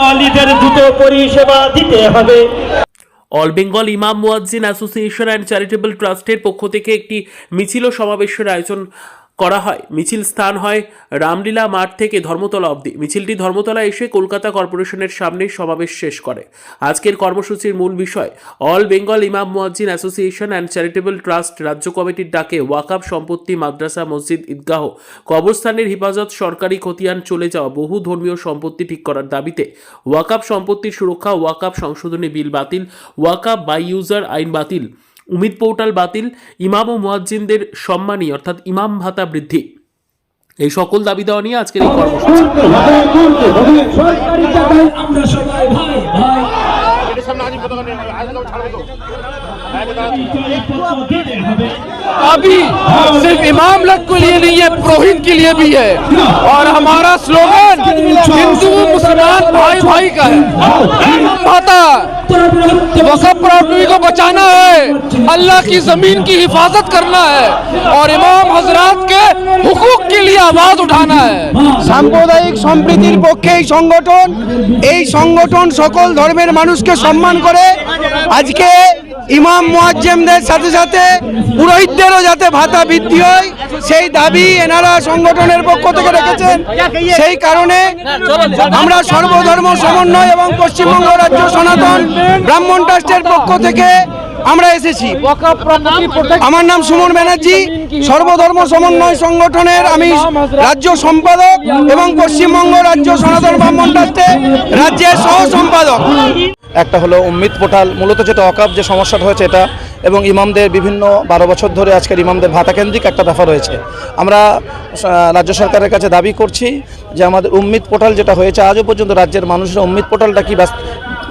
দ্রুত পরিষেবা দিতে হবে। অল বেঙ্গল ইমাম মুয়াজ্জিন অ্যাসোসিয়েশন অ্যান্ড চ্যারিটেবল ট্রাস্টের পক্ষ থেকে একটি মিছিল সমাবেশের আয়োজন করা হয়। মিছিল স্থান হয় রামলীলা মাঠ থেকে ধর্মতলা অবধি। মিছিলটি ধর্মতলা এসে কলকাতা কর্পোরেশনের সামনে সমাবেশ শেষ করে। আজকের কর্মসূচির মূল বিষয়, অল বেঙ্গল ইমাম মুয়াজ্জিন অ্যাসোসিয়েশন অ্যান্ড চ্যারিটেবল ট্রাস্ট রাজ্য কমিটির ডাকে ওয়াকাব সম্পত্তি, মাদ্রাসা, মসজিদ, ঈদগাহ, কবরস্থানের হেফাজত, সরকারি খতিয়ান চলে যাওয়া বহু ধর্মীয় সম্পত্তি ঠিক করার দাবিতে ওয়াকাব সম্পত্তির সুরক্ষা ওয়াকাব সংশোধনী বিল বাতিল ওয়াকাব বাই ইউজার আইন বাতিল। উমিদ পোর্টাল বাতিল ইমাম ও মুয়াজ্জিনদের সম্মানী অর্থাৎ ইমাম ভাতা বৃদ্ধি এই সকল দাবি দেওয়া নিয়ে আজকের এই কর্মসূচি সরকারি টাকায় আমরা সবাই ভাই ভাই দিতে হবে अभी सिर्फ इमाम लोग के लिए नहीं है पुरोहित के लिए भी है और हमारा स्लोगन हिंदू मुसलमान भाई भाई का है माता वक़्फ़ प्रॉपर्टी को बचाना है अल्लाह की जमीन की हिफाजत करना है और इमाम हजरात के हुकूक के लिए आवाज उठाना है সাম্প্রদায়িক সম্প্রীতির পক্ষে এই সংগঠন এই সংগঠন সকল ধর্মের মানুষকে সম্মান করে আজকে ইমাম মুয়াজ্জেমদের সাথে সাথে পুরোহিতদেরও যাতে ভাতা বৃদ্ধি হয় সেই দাবি এনারা সংগঠনের পক্ষ থেকে রেখেছেন সেই কারণে আমরা সর্বধর্ম সমন্বয় এবং পশ্চিমবঙ্গ রাজ্য সনাতন ব্রাহ্মণ ট্রাস্টের পক্ষ থেকে আমরা এসেছি। আমার নাম সুমন ব্যানার্জি। সর্বধর্ম সমন্বয় সংগঠনের আমি রাজ্য সম্পাদক এবং পশ্চিমবঙ্গ রাজ্য সনাতন ব্রাহ্মণ ট্রাস্টের রাজ্যের সহ সম্পাদক একটা হলো উম্মিদ পোর্টাল মূলত যেটা অকাপ যে সমস্যাটা হয়েছে এটা এবং ইমামদের বিভিন্ন বারো বছর ধরে আজকের ইমামদের ভাতা কেন্দ্রিক একটা ব্যাপার রয়েছে আমরা রাজ্য সরকারের কাছে দাবি করছি যে আমাদের উম্মিদ পোর্টাল যেটা হয়েছে আজও পর্যন্ত রাজ্যের মানুষরা উম্মিদ পোর্টালটা কি বাস-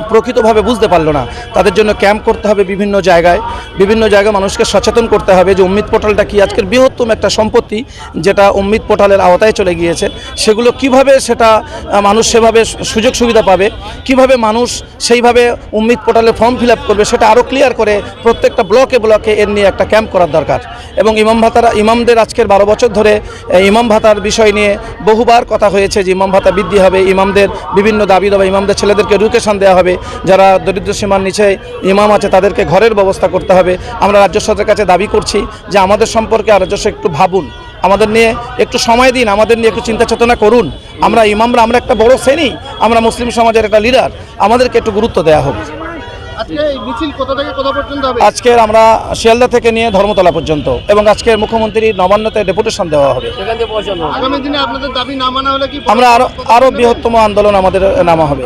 প্রকৃতভাবে বুঝতে পারল না। তাদের জন্য ক্যাম্প করতে হবে বিভিন্ন জায়গায়। বিভিন্ন জায়গায় মানুষকে সচেতন করতে হবে যে উম্মিদ পোর্টালটা কি আজকের বৃহত্তম একটা সম্পত্তি যেটা উম্মিদ পোর্টালের আওতায় চলে গিয়েছে। সেগুলো কীভাবে সেটা মানুষ সেভাবে সুযোগ সুবিধা পাবে? কীভাবে মানুষ সেইভাবে উম্মিদ পোর্টালে ফর্ম ফিল করবে? সেটা আরও ক্লিয়ার করে প্রত্যেকটা ব্লকে ব্লকে এর নিয়ে একটা ক্যাম্প করার দরকার। এবং ইমাম ভাতারা, ইমামদের আজকের বারো বছর ধরে ইমাম ভাতার বিষয় নিয়ে বহুবার কথা হয়েছে যে ইমাম ভাতা বৃদ্ধি হবে। ইমামদের বিভিন্ন দাবি দাবা, ইমামদের ছেলেদেরকে এডুকেশন দেওয়া হবে। যারা দরিদ্র সীমার নিচে ইমাম আছে তাদেরকে ঘরের ব্যবস্থা করতে হবে। আমরা রাজ্য সরকারের কাছে দাবি করছি যে আমাদের সম্পর্কে আর রাজ্য একটু ভাবুন আমাদের নিয়ে একটু সময় দিন আমাদের নিয়ে একটু চিন্তা চেতনা করুন। আমরা ইমামরা আমরা একটা বড় শ্রেণি আমরা মুসলিম সমাজের একটা লিডার আমাদেরকে একটু গুরুত্ব দেওয়া হোক। আজকে হবে? আজকের আমরা শিয়ালদা থেকে নিয়ে ধর্মতলা পর্যন্ত এবং আজকের মুখ্যমন্ত্রী নবান্নতে ডেপুটেশন দেওয়া হবে। আগামী দিনে আপনাদের দাবি না মানা হলে কি আমরা আরও আরও বৃহত্তম আন্দোলন আমাদের নামা হবে।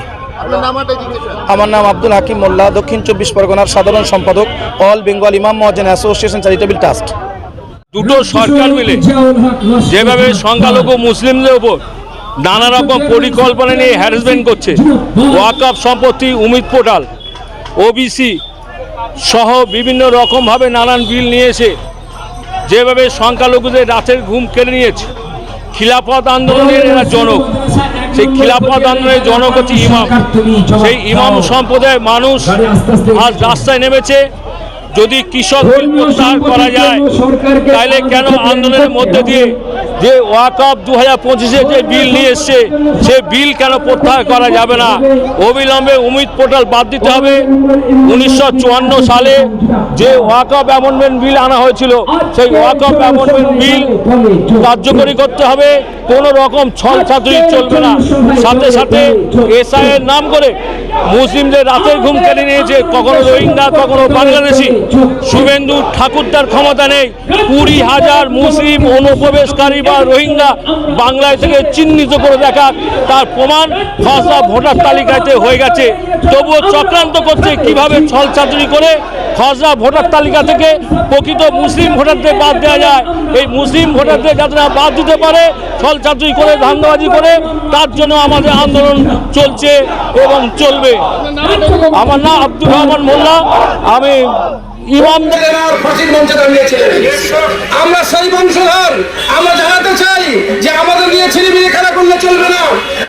আমার নাম আব্দুল হাকিম মোল্লা দক্ষিণ চব্বিশ পরগনার সাধারণ সম্পাদক অল বেঙ্গল ইমাম মহাজন অ্যাসোসিয়েশন চ্যারিটেবল ট্রাস্ট। দুটো সরকার মিলে যেভাবে সংখ্যালঘু মুসলিমদের উপর নানা রকম পরিকল্পনা নিয়ে হ্যারাসমেন্ট করছে ওয়াকআপ সম্পত্তি উমিদ পোর্টাল ওবিসি সহ বিভিন্ন রকমভাবে নানান বিল নিয়ে এসে যেভাবে সংখ্যালঘুদের রাতের ঘুম কেড়ে নিয়েছে খিলাফত আন্দোলনের এরা জনক সেই খিলাফত আন্দোলনের জনক হচ্ছে ইমাম। সেই ইমাম সম্প্রদায়ের মানুষ আজ রাস্তায় নেমেছে। যদি কৃষক প্রত্যাহার করা যায় তাহলে কেন আন্দোলনের মধ্যে দিয়ে যে ওয়াকআপ দু হাজার পঁচিশে যে বিল নিয়ে এসছে, সে বিল কেন প্রত্যাহার করা যাবে না? অবিলম্বে উমিদ পোর্টাল বাদ দিতে হবে। উনিশশো চুয়ান্ন সালে যে ওয়াকআপ অ্যামেন্ডমেন্ট বিল আনা হয়েছিল, সেই ওয়াকআপ অ্যামেন্ডমেন্ট বিল কার্যকরী করতে হবে। কোনো রকম ছল ছাত্রী চলবে না। সাথে সাথে এসআই এর নাম করে মুসলিমদের রাতের ঘুম কেড়ে নিয়েছে। কখনো রোহিঙ্গা কখনো বাংলাদেশি। শুভেন্দু ঠাকুরদার ক্ষমতা নেই। কুড়ি হাজার মুসলিম অনুপ্রবেশকারী বা রোহিঙ্গা বাংলায় থেকে চিহ্নিত করে দেখা। তার প্রমাণ খসড়া ভোটার তালিকাতে হয়ে গেছে। তবুও চক্রান্ত করছে। কীভাবে ছল করে খসড়া ভোটার তালিকা থেকে প্রকৃত মুসলিম ভোটারদের বাদ দেওয়া যায়। এই মুসলিম ভোটারদের যাতে বাদ দিতে পারে ছল চাতুরি করে, ধান্দাবাজি করে, তার জন্য আমাদের আন্দোলন চলছে এবং চলবে। আমার নাম আব্দুর রহমান মোল্লা। আমি আমরা সেই বংশধর আমরা জানাতে চাই যে আমাদের নিয়ে ছেলে মেয়ে খেলা করলে চলবে না।